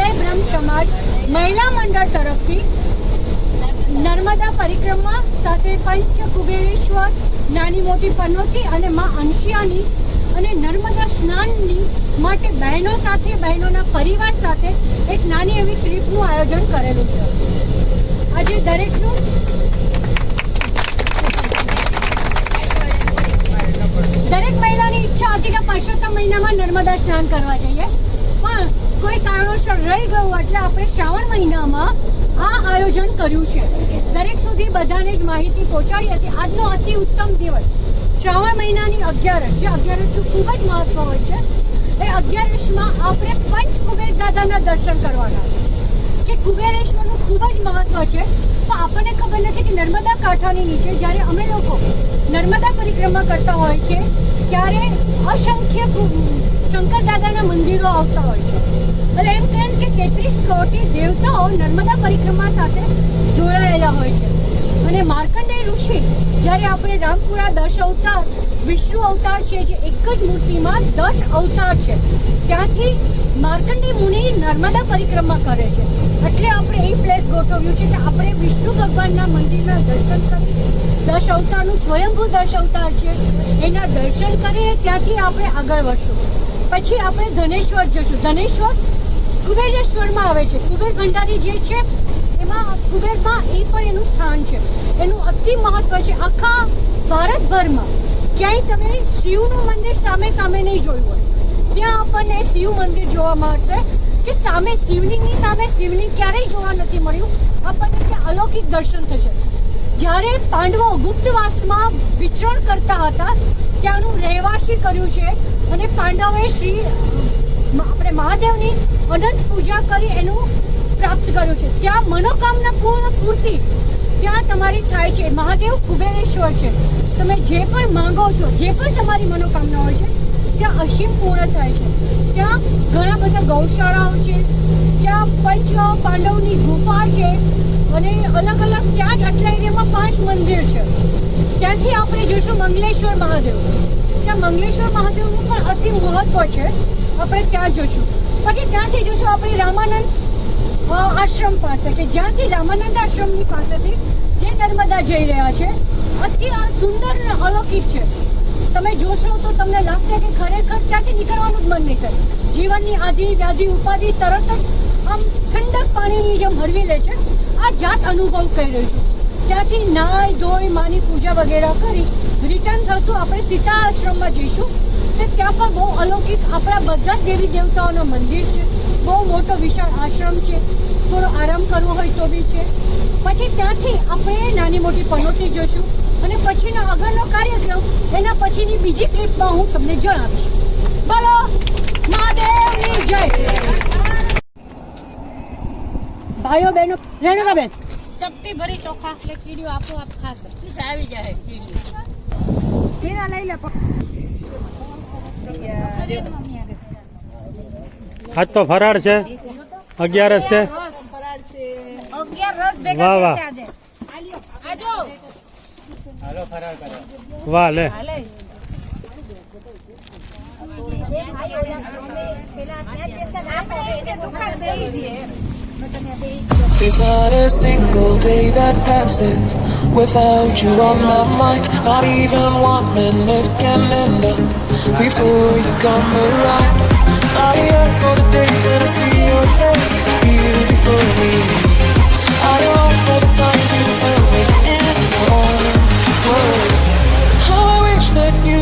અ, બ્રહ્મ સમાજ મહિલા મંડળ તરફથી નર્મદા પરિક્રમા સાથે પંચ કુબેરેશ્વર નાની મોટી પનોતી અને મા અંશિયાની અને નર્મદા સ્નાનની માટે બહેનો સાથે બહેનોના પરિવાર સાથે એક નાની એવી ટ્રીપનું આયોજન કરેલું છે. આજે દરેકનું દરેક મહિલાની ઈચ્છા હતી કે પરસોત્તમ મહિનામાં નર્મદા સ્નાન કરવા જઈએ. પણ કોઈ કારણોસર રહી ગયું એટલે આપણે શ્રાવણ મહિનામાં આ આયોજન કર્યું છે. દરેક સુધી બધાને જ માહિતી પહોંચાડી હતી. આજનો અતિ ઉત્તમ દિવસ. શ્રાવણ મહિનાની અગિયારસ, જે અગિયારસનું ખૂબ જ મહત્વ હોય છે. એ અગિયારસમાં આપણે પંચ કુબેર દાદાના દર્શન કરવાના છે. કે કુબેરેશ્વરનું ખૂબ જ મહત્વ છે. તો આપણને ખબર નથી કે નર્મદા કાંઠાની નીચે જ્યારે અમે લોકો નર્મદા પરિક્રમા કરતા હોય છે, ત્યારે અસંખ્ય શંકર દાદાના મંદિરો આવતા હોય છે. એટલે એમ કહે કે તેત્રીસ કોટી દેવતાઓ નર્મદા પરિક્રમા સાથે જોડાયેલા હોય છે. અને માર્કંડેય ઋષિ જ્યારે આપણે રામપુરા દશ અવતાર, વિષ્ણુ અવતાર છે, જે એક જ મૂર્તિમાં દસ અવતાર છે, ત્યાંથી માર્કંડેય મુનિ નર્મદા પરિક્રમા કરે છે. એટલે આપણે એ પ્લેસ ગોઠવ્યું છે કે આપણે વિષ્ણુ ભગવાનના મંદિરના દર્શન કરી, દશ અવતારનું સ્વયંભૂ દશ અવતાર છે, એના દર્શન કરીને ત્યાંથી આપણે આગળ વધશું. પછી આપણે ધનેશ્વર જશું. ધનેશ્વર કુબેરેશ્વરમાં આવે છે. કુબેર ભંડારી જે છે, એમાં કુબેરમાં એ પણ એનું સ્થાન છે. એનું અતિ મહત્વ છે. આખા ભારતભરમાં ક્યાંય તમે શિવનું મંદિર સામે સામે નહીં જોયું હોય, ત્યાં આપણને શિવ મંદિર જોવા મળશે. કે સામે શિવલિંગની સામે શિવલિંગ ક્યારેય જોવા નથી મળ્યું. આપણને ત્યાં અલૌકિક દર્શન થશે. જ્યારે પાંડવો ગુપ્તવાસમાં વિચરણ કરતા હતા, ત્યાંનું રહેવાસી કર્યું છે. અને પાંડવોએ શ્રી આપણે મહાદેવની અનંત પૂજા કરી એનું પ્રાપ્ત કર્યું છે. ત્યાં મનોકામના પૂર્ણ પૂર્તિ ત્યાં તમારી થાય છે. મહાદેવ કુબેરેશ્વર છે. તમે જે પણ માંગો છો, જે પણ તમારી મનોકામના હોય છે, ત્યાં અસીમ પૂર્ણ થાય છે. ત્યાં ઘણા બધા ગૌશાળાઓ છે. ત્યાં પંચ પાંડવની ગુફા છે અને અલગ અલગ ત્યાં જ અટલાઈમાં પાંચ મંદિર છે. ત્યાંથી આપણે જઈશું મંગલેશ્વર મહાદેવ. ત્યાં મંગલેશ્વર મહાદેવનું પણ અતિ મહત્વ છે. આપણે ત્યાં જઈશું પછી ત્યાંથી જઈશું આપણે રામાનંદ આશ્રમ પાસે કે જ્યાંથી રામાનંદ આશ્રમની પાસેથી જે નર્મદા જઈ રહ્યા છે. અતિ સુંદર અને અલૌકિક છે. તમે જોશો તો તમને લાગશે કે ખરેખર ત્યાંથી નીકળવાનું જ મન નહીં કરે. જીવનની આધિ, વ્યાધિ, ઉપાધિ તરત જ આમ ઠંડક પાણીની જેમ હરવી લે છે. આ જાત અનુભવ કરી રહ્યો છું. ત્યાંથી નાય, ધોઈ, માની પૂજા વગેરે કરી રિટર્ન થશું. આપણે સીતા આશ્રમમાં જઈશું. તે ત્યાં પણ બહુ અલૌકિક આપણા બધા દેવી દેવતાઓના મંદિર છે. બહુ મોટો વિશાળ આશ્રમ છે. થોડો આરામ કરવો હોય તો બી છે. પછી ત્યાંથી આપણે નાની મોટી પનોતી જોશું અને પછીનો આગળનો કાર્યક્રમ એના પછીની બીજી ક્લિપમાં હું તમને જણાવીશ. બોલો, મહાદેવની જય. ભાઈઓ બહેનો રેણુકાબેન ચપટી ભરી ચોખા. એટલે કીડીઓ આપોઆપ ખાશે. આવી જાય કીડીઓ. લઈ લે. આજ તો ફરાળ છે. અગિયારસ છે. વાહ, વાહ. છે આજે. આજો. વાહ લે. પેલા There's not a single day that passes without you on my mind. Not even one minute can end up before you come around. I yearn for the days when I see your face here before me. I long for the times you held me in your arms. How I wish that you.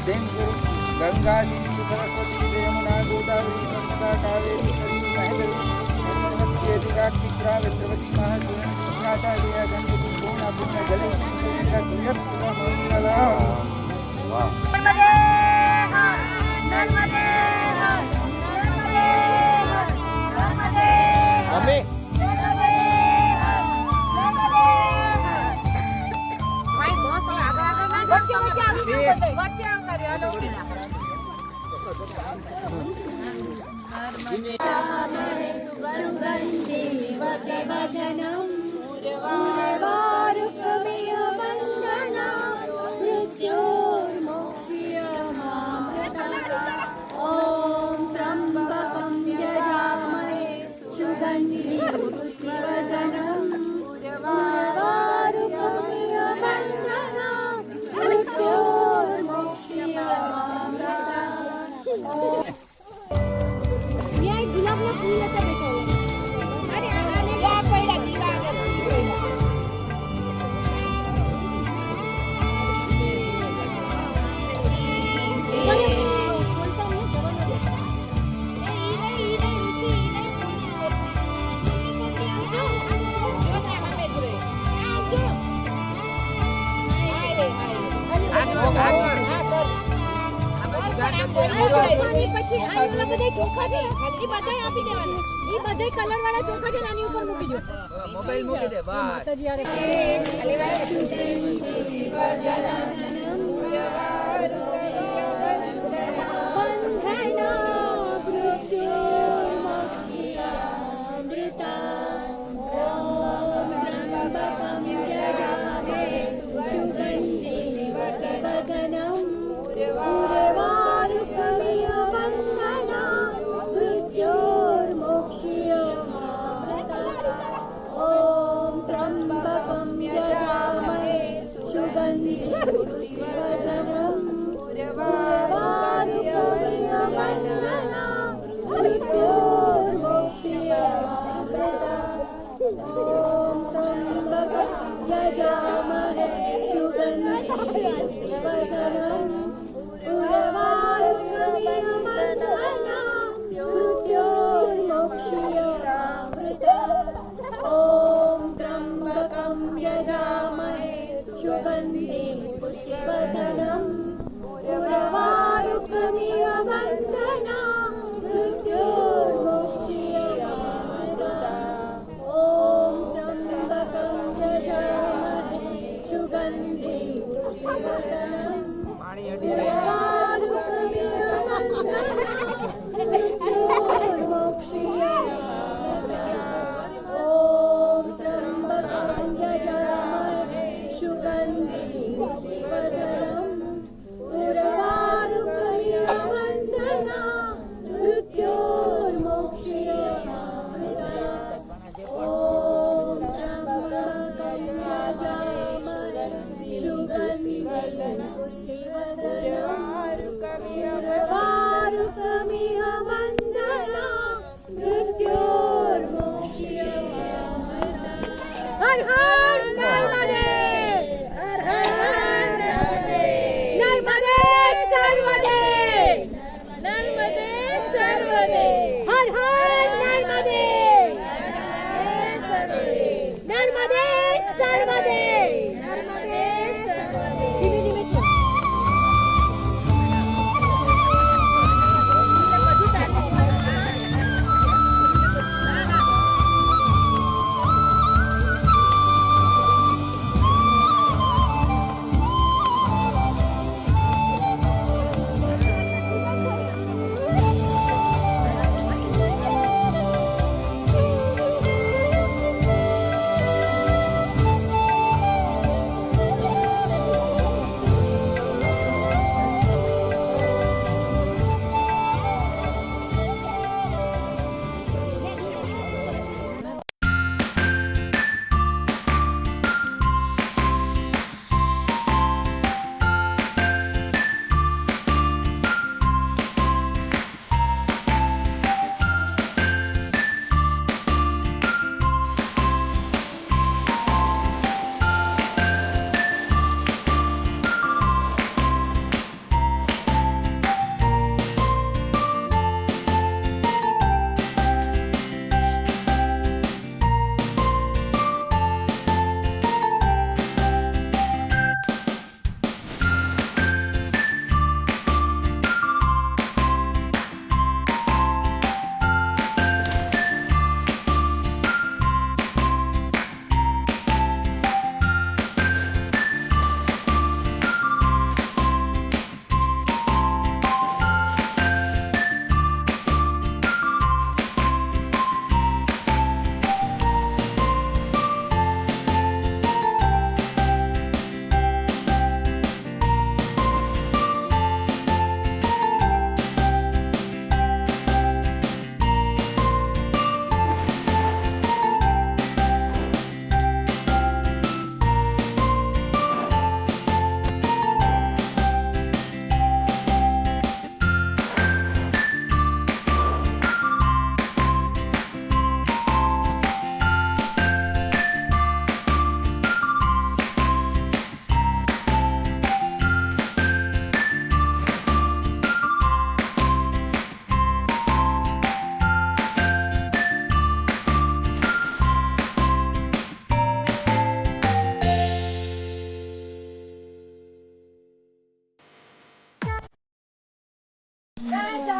Ganga ji Saraswati Yamuna Godavari Narmada Kaveri Saryu विद्रवती महासूर्य Ganga का गंगे पूर्ण mummy सुगन्धिवर्धनं पूर्वारुकमे છે. આપી દેવાના. એ બધાય colour વાળા ચોખા છે આની ઉપર મૂકી દો. મોબાઈલ મૂકી દે બસ. पुष्पवन्दे पुष्पवदनम् पुरवारुकमिव वन्दना।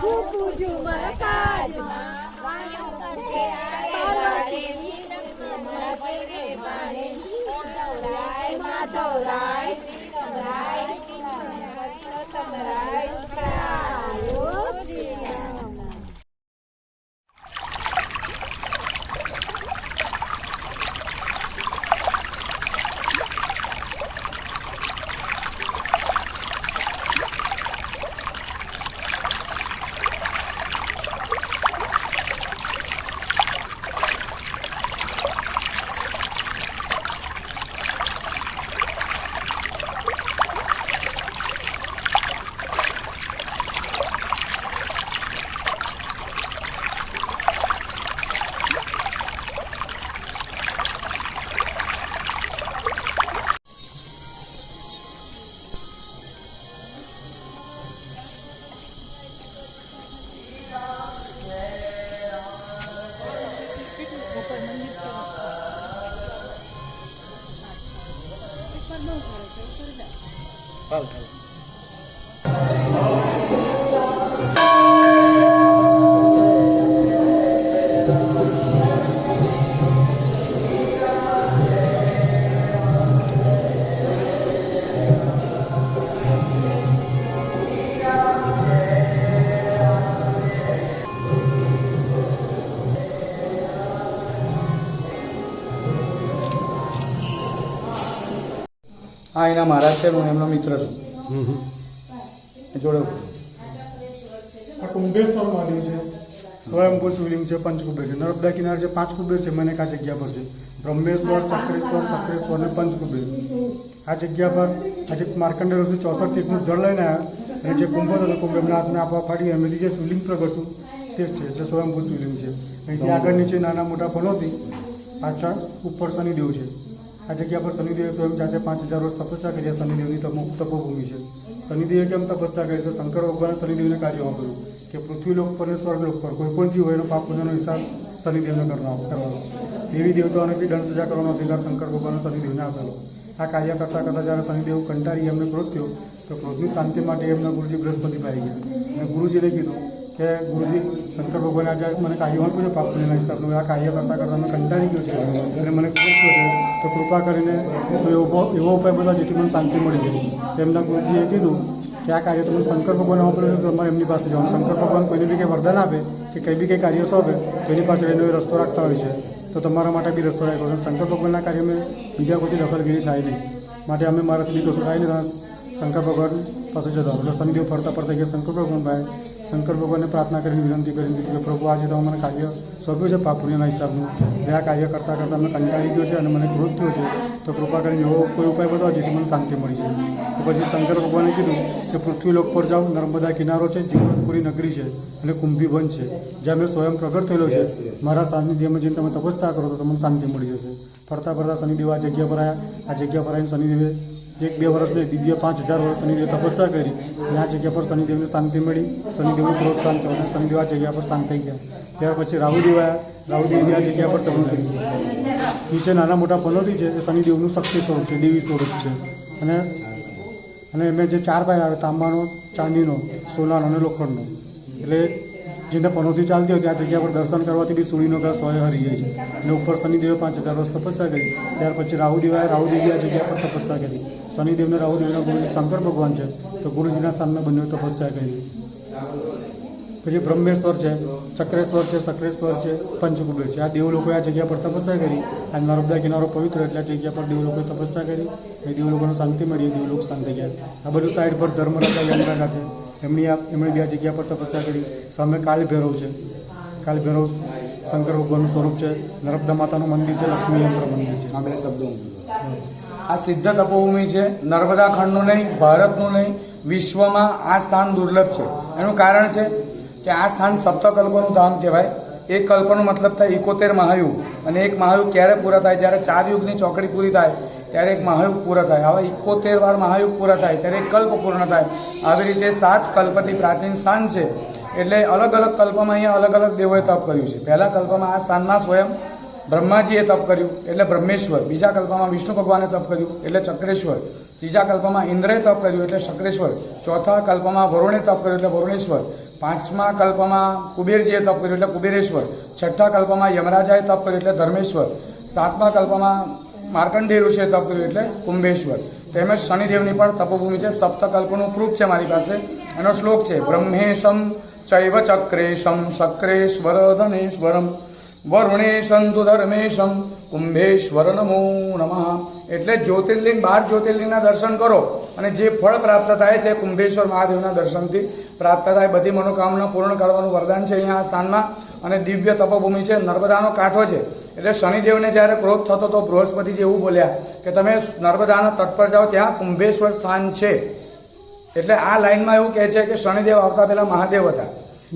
પૂજું મરકાજમાં વાણી કરશે પાર્વતી શ્રીરામરાય એના મહારાજ છે હું એમનો મિત્ર છું. જોડે આ કુંભેશ્વર મહાદેવ છે. સ્વયંભૂ શિવલિંગ છે પંચકુબેર છે. નર્મદા કિનારે જે પાંચ કુબેર છે મને આ જગ્યા પર છે. બ્રહ્મેશ્વર ચક્રેશ્વર સક્રેશ્વર અને પંચકુબેર આ જગ્યા પર આજે માર્કંડે ઋષિ ચોસઠ તીર્થનું જળ લઈને આવ્યા. અને જે કુંભ હતો કુંભ એમના હાથને આપવા ફાડી એમની જે શિવલિંગ પ્રગટ હતું તે જ છે એટલે સ્વયંભૂ શિવલિંગ છે. અહીંથી આગળ નીચે નાના મોટા પનોતી પાછળ ઉપર શનિદેવ છે. આ જગ્યા પર શનિદેવે સ્વયં જાતે પાંચ હજાર વર્ષ તપસ્યા કરી શનિદેવની તપો તપોભૂમિ છે. શનિદેવે કેમ તપસ્યા કરી? તો શંકર ભગવાને શનિદેવને કાર્ય વાપર્યું કે પૃથ્વી લોક પર સ્વર્ગ લોક પર કોઈ પણ જીવ હોય એનો પાપ પૂજાનો હિસાબ શનિદેવને કરવાનો કરવાનો. દેવી દેવતાઓને બી દંડ સજા કરવાનો અધિકાર શંકર ભગવાને શનિદેવને આપેલો. આ કાર્ય કરતાં કરતાં જ્યારે શનિદેવ કંટાળી એમને ક્રોધ થયો, તો ક્રોધની શાંતિ માટે એમના ગુરુજી બૃહસ્પતિ પાઈ ગયા. અને ગુરુજીને કીધું કે ગુરુજી, શંકર ભગવાન આજે મને કાર્ય આપ્યું છે, પાપ પુણ્યના હિસાબનું આ કાર્ય કરતાં કરતાં મને કંટાળી ગયો છે. અને મને થયો છે. તો કૃપા કરીને કોઈ એવો ઉપાય બધા જેથી મને શાંતિ મળી જાય. તેમના ગુરુજીએ કીધું કે આ કાર્ય તમે શંકર ભગવાન વાપર્યું છે, તો તમારે એમની પાસે જવાનું. શંકર ભગવાન કોઈને બી કંઈ વરદાન આપે કે કંઈ બી કંઈ કાર્ય સોંપે, તો એની પાછળ એનો રસ્તો રાખતા હોય છે. તો તમારા માટે બી રસ્તો રાખ્યો છે. શંકર ભગવાનના કાર્યમાં બીજા કોઈથી દખલગીરી થાય નહીં. માટે અમે મારાથી બી કશું થાય નહીં. શંકર ભગવાન પાસે જતા શનિદેવ ફરતા ફરતા ગયા, શંકર ભગવાન ભાઈ શંકર ભગવાનને પ્રાર્થના કરીને વિનંતી કરીને દીધી કે પ્રભુ આજે તમે મને કાર્ય સોંપ્યું છે પાપ પુણ્યના હિસાબનું આ કાર્ય કરતાં કરતાં મને કંટાળી ગયો છે અને મને ક્રોધ થયો છે. તો કૃપા કરીને એવો કોઈ ઉપાય બતાવો જેથી મને શાંતિ મળી જાય. તો પછી શંકર ભગવાને કીધું કે પૃથ્વી લોક પર જાઓ. નર્મદા કિનારો છે જીવનપુરી નગરી છે અને કુંભી વન છે જ્યાં મેં સ્વયં પ્રગટ થયેલો છે. મારા સાનિધ્યમાં જઈને તમે તપસ્યા કરો તો તમને શાંતિ મળી જશે. ફરતા ફરતા શનિદેવ આ જગ્યા પર આવ્યા આ જગ્યા પર આવીને શનિદેવે એક બે વર્ષ નહીં દિવ્ય પાંચ હજાર વર્ષ શનિદેવ તપસ્યા કરી. અને આ જગ્યા પર શનિદેવને શાંતિ મળી. શનિદેવનું પ્રોત્સાહન કર્યું અને શનિદેવ આ જગ્યા પર શાંત થઈ ગયા. ત્યાર પછી રાહુદેવ આવ્યા રાહુદેવની આ જગ્યા પર તપસ્યા કરી. નીચે નાના મોટા પનોતી છે. એ શનિદેવનું શક્તિ સ્વરૂપ છે. દેવી સ્વરૂપ છે. અને અને એમને જે ચાર પાય આવે, તાંબાનો, ચાંદીનો, સોનાનો અને લોખંડનો. એટલે જેને પનોતી ચાલતી હોય ત્યાં જગ્યા પર દર્શન કરવાથી બી સૂળીનો ઘાસ સોય હરી જાય છે. અને ઉપર શનિદેવે પાંચ હજાર વર્ષ તપસ્યા કરી. ત્યાર પછી રાહુદેવ આવ્યા રાહુદેવી આ જગ્યા પર તપસ્યા કરી. શનિદેવને રાહુદેવના ગુરુજી શંકર ભગવાન છે તો ગુરુજીના સ્થાનમાં બંને તપસ્યા કરી પછી બ્રહ્મેશ્વર છે ચક્રેશ્વર છે સક્રેશ્વર છે પંચકુબેર છે. આ દેવ લોકોએ આ જગ્યા પર તપસ્યા કરી. અને નર્મદા કિનારો પવિત્ર એટલે આ જગ્યા પર દેવ લોકોએ તપસ્યા કરી. એ દેવ લોકોને શાંતિ મળી દેવ શાંતિ શાંત ગયા. આ બધું સાઈડ પર ધર્મરાજા યમરાજા છે. એમની આ એમણે બી આ જગ્યા પર તપસ્યા કરી. સામે કાલ ભૈરવ છે. કાલ ભૈરવ શંકર ભગવાનનું સ્વરૂપ છે. નર્મદા માતાનું મંદિર છે લક્ષ્મી યંત્ર મંદિર છે. આ બે શબ્દો. આ સિદ્ધ તપોભૂમિ છે. નર્મદા ખંડનું નહીં, ભારતનું નહીં, વિશ્વમાં આ સ્થાન દુર્લભ છે. એનું કારણ છે કે આ સ્થાન સપ્તકલ્પનું ધામ કહેવાય. એક કલ્પનો મતલબ થાય ઇકોતેર મહાયુગ. અને એક મહાયુગ ક્યારે પૂરા થાય? જ્યારે ચાર યુગની ચોકડી પૂરી થાય, ત્યારે એક મહાયુગ પૂરા થાય. હવે ઇકોતેર વાર મહાયુગ પૂરા થાય, ત્યારે એક કલ્પ પૂર્ણ થાય. આવી રીતે સાત કલ્પથી પ્રાચીન સ્થાન છે. એટલે અલગ અલગ કલ્પમાં અહીંયા અલગ અલગ દેવોએ તપ કર્યું છે. પહેલા કલ્પમાં આ સ્થાનમાં સ્વયં બ્રહ્માજીએ તપ કર્યું, એટલે બ્રહ્મેશ્વર. બીજા કલ્પમાં વિષ્ણુ ભગવાને તપ કર્યું, એટલે ચક્રેશ્વર. ત્રીજા કલ્પમાં ઇન્દ્રએ તપ કર્યું, એટલે શક્રેશ્વર. ચોથા કલ્પમાં વરુણે તપ કર્યું, એટલે વરુણેશ્વર. પાંચમા કલ્પમાં કુબેરજીએ તપ કર્યું, એટલે કુબેરેશ્વર. છઠ્ઠા કલ્પમાં યમરાજાએ તપ કર્યું, એટલે ધર્મેશ્વર. સાતમા કલ્પમાં માર્કંડેય ઋષિએ તપ કર્યું, એટલે કુંભેશ્વર. તેમજ શનિદેવની પણ તપોભૂમિ છે. સપ્તકલ્પનું પ્રૂફ છે મારી પાસે. એનો શ્લોક છે, બ્રહ્મેશમ ચૈવ ચક્રેશમ શક્રેશ્વર ધનેશ્વરમ. વરુણેશમ સંતુ ધર્મેશમ કુંભેશ્વર નમો નમઃ એટલે જ્યોતિર્લિંગ, બાર જ્યોતિર્લિંગના દર્શન કરો અને જે ફળ પ્રાપ્ત થાય તે કુંભેશ્વર મહાદેવના દર્શનથી પ્રાપ્ત થાય. બધી મનોકામના પૂર્ણ કરવાનું વરદાન છે અહીંયા આ સ્થાનમાં. અને દિવ્ય તપોભૂમિ છે. નર્મદાનો કાંઠો છે. એટલે શનિદેવને જ્યારે ક્રોધ થતો તો બૃહસ્પતિજી એવું બોલ્યા કે તમે નર્મદાના તટ પર જાઓ, ત્યાં કુંભેશ્વર સ્થાન છે. એટલે આ લાઈનમાં એવું કહે છે કે શનિદેવ આવતા પહેલા મહાદેવ હતા.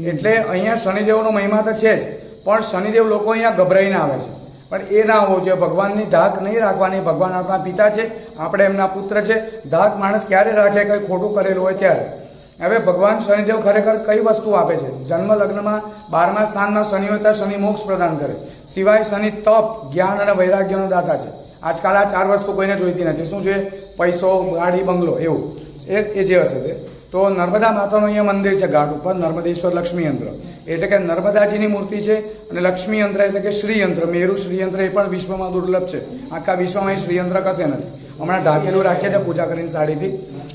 એટલે અહીંયા શનિદેવનો મહિમા તો છે જ. પણ શનિદેવ લોકો અહીંયા ગભરાઈને આવે છે. પણ એ ના હોવું જોઈએ. ભગવાનની ધાક નહીં રાખવાની. ભગવાન આપણા પિતા છે. આપણે એમના પુત્ર છે. ધાક માણસ ક્યારે રાખે, કંઈ ખોટું કરેલું હોય ત્યારે. હવે ભગવાન શનિદેવ ખરેખર કઈ વસ્તુ આપે છે? જન્મ લગ્નમાં બારમા સ્થાનમાં શનિ હોય ત્યાં શનિ મોક્ષ પ્રદાન કરે. સિવાય શનિ તપ, જ્ઞાન અને વૈરાગ્યનો દાતા છે. આજકાલ આ ચાર વસ્તુ કોઈને જોઈતી નથી. શું છે? પૈસો, ગાડી, બંગલો, એવું. એ જે હશે તે. તો નર્મદા માતાનું અહીંયા મંદિર છે ઘાટ ઉપર, નર્મદેશ્વર લક્ષ્મી યંત્ર એટલે કે નર્મદાજીની મૂર્તિ છે અને લક્ષ્મી યંત્ર એટલે કે શ્રીયંત્ર. મેરુ શ્રીયંત્ર એ પણ વિશ્વમાં દુર્લભ છે. આખા વિશ્વમાં એ શ્રીયંત્ર કશે નથી. હમણાં ઢાકેલું રાખીએ છે પૂજા કરીને સાડીથી.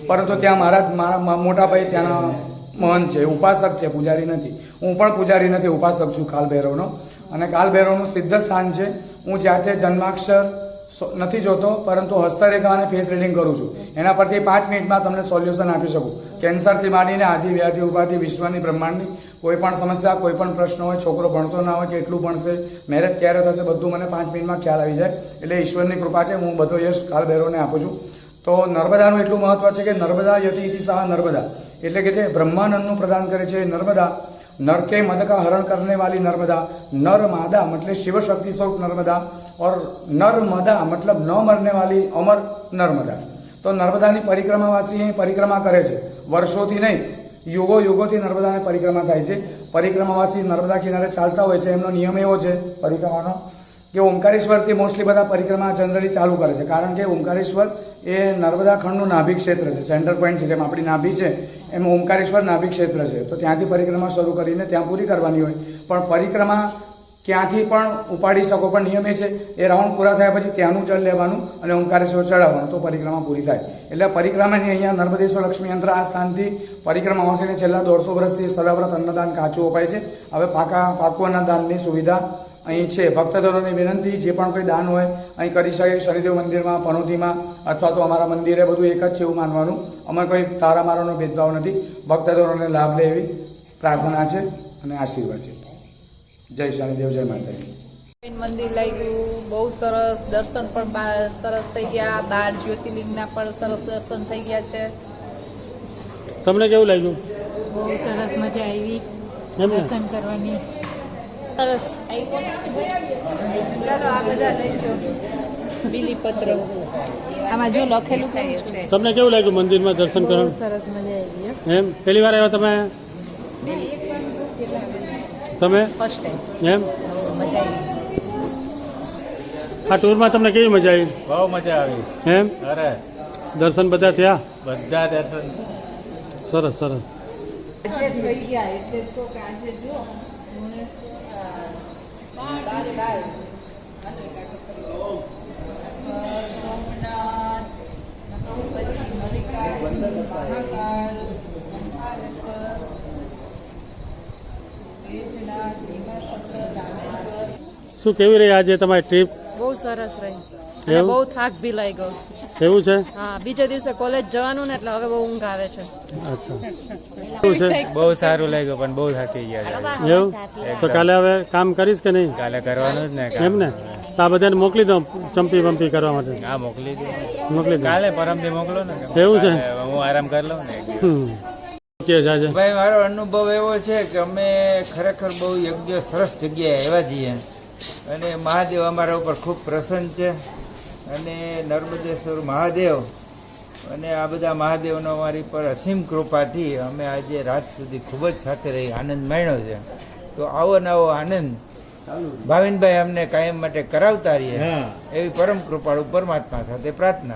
પરંતુ ત્યાં મારા મારા મોટાભાઈ મોટા ભાઈ ત્યાંના મહંત છે, ઉપાસક છે, પૂજારી નથી. હું પણ પૂજારી નથી, ઉપાસક છું કાલ ભૈરવનો અને કાલ ભૈરવનું સિદ્ધ સ્થાન છે. હું જાતે જન્માક્ષર નથી જોતો, પરંતુ હસ્તરેખા અને ફેસ રીડિંગ કરું છું. એના પરથી પાંચ મિનિટમાં તમને સોલ્યુશન આપી શકું. કેન્સરથી માંડીને આદિ વ્યાધિ ઉપાધિ વિશ્વની બ્રહ્માંડની કોઈ પણ સમસ્યા, કોઈ પણ પ્રશ્ન હોય, છોકરો ભણતો ના હોય કે એટલું ભણશે મેરેજ ક્યારે થશે, બધું મને પાંચ મિનિટમાં ખ્યાલ આવી જાય. એટલે ઈશ્વરની કૃપા છે, હું બધો યશ કાલ ભૈરવને આપું છું. તો નર્મદાનું એટલું મહત્વ છે કે નર્મદા યતિ ઇતિ સાહ નર્મદા. એટલે કે જે બ્રહ્માનંદનું પ્રદાન કરે છે નર્મદા નરકે મદકા હરણ કરને વાલી નર્મદા, નર માદા, એટલે શિવશક્તિ સ્વરૂપ નર્મદા शक्ति स्वरूप नर्मदा और नर मदा मतलब न मरने वाली अमर नर्मदा તો નર્મદાની પરિક્રમાવાસી અહીં પરિક્રમા કરે છે વર્ષોથી નહીં યુગો યુગોથી નર્મદાની પરિક્રમા થાય છે પરિક્રમાવાસી નર્મદા કિનારે ચાલતા હોય છે એમનો નિયમ એવો છે પરિક્રમાનો કે ઓમકારેશ્વરથી મોસ્ટલી બધા પરિક્રમા જનરલી ચાલુ કરે છે કારણ કે ઓમકારેશ્વર એ નર્મદા ખંડનું નાભિક ક્ષેત્ર છે સેન્ટર પોઈન્ટ છે જેમ આપણી નાભી છે એમ ઓમકારેશ્વર નાભિક ક્ષેત્ર છે તો ત્યાંથી પરિક્રમા શરૂ કરીને ત્યાં પૂરી કરવાની હોય પણ પરિક્રમા ક્યાંથી પણ ઉપાડી શકો, પણ નિયમ એ છે, એ રાઉન્ડ પૂરા થયા પછી ત્યાંનું જળ લેવાનું અને ઓંકારેશ્વર ચડાવવાનું, તો પરિક્રમા પૂરી થાય. એટલે પરિક્રમાની અહીંયા નર્મદેશ્વર લક્ષ્મી યંત્ર આ સ્થાનથી પરિક્રમા આવશે છેલ્લા દોઢસો વર્ષથી સદાવ્રત અન્નદાન કાચું અપાય છે. હવે પાકા, પાકું અન્નદાનની સુવિધા અહીં છે. ભક્તજનોની વિનંતી, જે પણ કોઈ દાન હોય, અહીં કરી શકે શનિદેવ મંદિરમાં, પનોતીમાં, અથવા તો અમારા મંદિરે બધું એક જ છે એવું માનવાનું. અમે કોઈ તારામારાનો ભેદભાવ નથી. ભક્તજનોને લાભ લે એવી પ્રાર્થના છે અને આશીર્વાદ છે. જય શનિદેવ જય માતાજી. મંદિર લાગ્યું બહુ સરસ દર્શન પણ સરસ થઈ ગયા. બાર જ્યોતિર્લિંગના પણ સરસ દર્શન થઈ ગયા છે. તમને કેવું લાગ્યું? બહુ સરસ મજા આવી. દર્શન કરવાની. સરસ. ચાલો આ બધા લઈ ગયો બીલીપત્ર. આમાં જો લખેલું કઈ હશે તમને કેવું લાગ્યું મંદિરમાં દર્શન કરવાનું? સરસ મજા આવી. એમ? પહેલી વાર આવ્યા તમે? તમે? એમ? મજા આવી. આ ટૂરમાં તમને કેવી મજા આવી? બહુ મજા આવી. એમ? અરે. દર્શન બધા થયા? બધા દર્શન. સરસ સરસ. આજે જ ગઈ ગયા એટલે જ કહું કે આજે જો બારે બાર સોમનાથ પછી મલ્લિકાર્જુન મહાકાલ મહારેશ્વર વેજનાથ ભીમાશંકર રામેશ્વર શું કેવી રહી આજે તમારી ટ્રીપ બહુ સરસ રહી. અને બહુ થાક ભી લાગ્યો. એવું છે? હા બીજે દિવસે કોલેજ જવાનું ને એટલે હવે બહુ ઊંઘ આવે છે. અચ્છા. બહુ સારું લાગ્યું પણ બહુ થાકી ગયા એવું? તો કાલે હવે કામ કરીશ કે નહીં? કાલે કરવાનું જ ને એમ ને તો આ બધાને મોકલી દો ચંપી વંપી કરવા માટે. હા મોકલી દો મોકલી દો કાલે પરમથી મોકલો ને. એવું છે? હું આરામ કરી લઉં ને. કે છે ભાઈ મારો અનુભવ એવો છે કે અમે ખરેખર બહુ યોગ્ય સરસ જગ્યાએ આવ્યા છીએ. અને મહાદેવ અમારા ઉપર ખૂબ પ્રસન્ન છે. અને નર્મદેશ્વર મહાદેવ અને આ બધા મહાદેવનો અમારી પર અસીમ કૃપાથી અમે આજે રાત સુધી ખૂબ જ સાથે રહી આનંદ માણ્યો છે. તો આવો નવો આનંદ. ભાવિનભાઈ અમને કાયમ માટે કરાવતા રહીએ. એવી પરમ કૃપાળુ પરમાત્મા સાથે પ્રાર્થના.